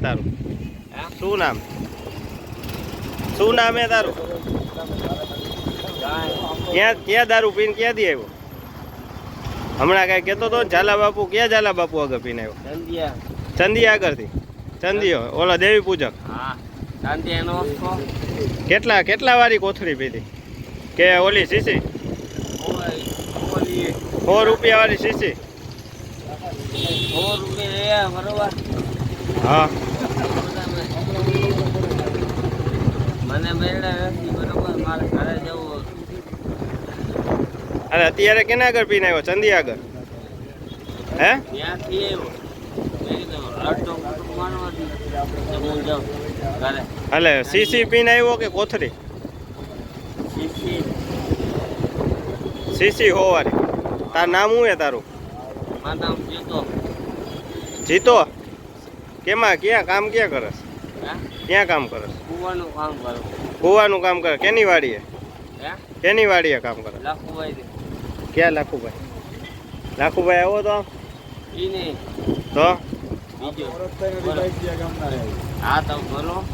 તારું? શું નામ? શું નામ હે તારું? ક્યાં ક્યાં દારૂ પીને ક્યાંથી આવ્યો? હમણાં કાંઈ કહેતો તો ઝાલા બાપુ ક્યાં ઝાલા બાપુ આગળ પીને આવ્યો? ચંદી આગળથી? ચંદીઓ ઓલા દેવી પૂજક. કેટલા કેટલા વારી કોથળી પીધી? કે ઓલી સીસી સો રૂપિયા વાળી સીસી હા. મને મેળા નથી બરોબર મારે ઘરે જવું અરે અત્યારે કેના આગળ પીને આવ્યો ચંદી આગળ હે? ત્યાંથી આવ્યો. એટલે સીસી પીને આવ્યો કે કોથળી? શીખી સીસી હો વાળી તાર નામ શું હે તારું? મારું નામ જીતો. જીતો? કેમાં ક્યાં કામ ક્યાં કરસ ક્યાં કામ કરસ કુવાનું કામ કરો. કુવાનું કામ કરે. કેની વાડીએ? કેની વાડીએ કામ કરે? લાખુભાઈ ક્યાં લાખુભાઈ? લાખુભાઈ આવો તો? ઈ નહીં. તો? બીજો. હા તો બોલો.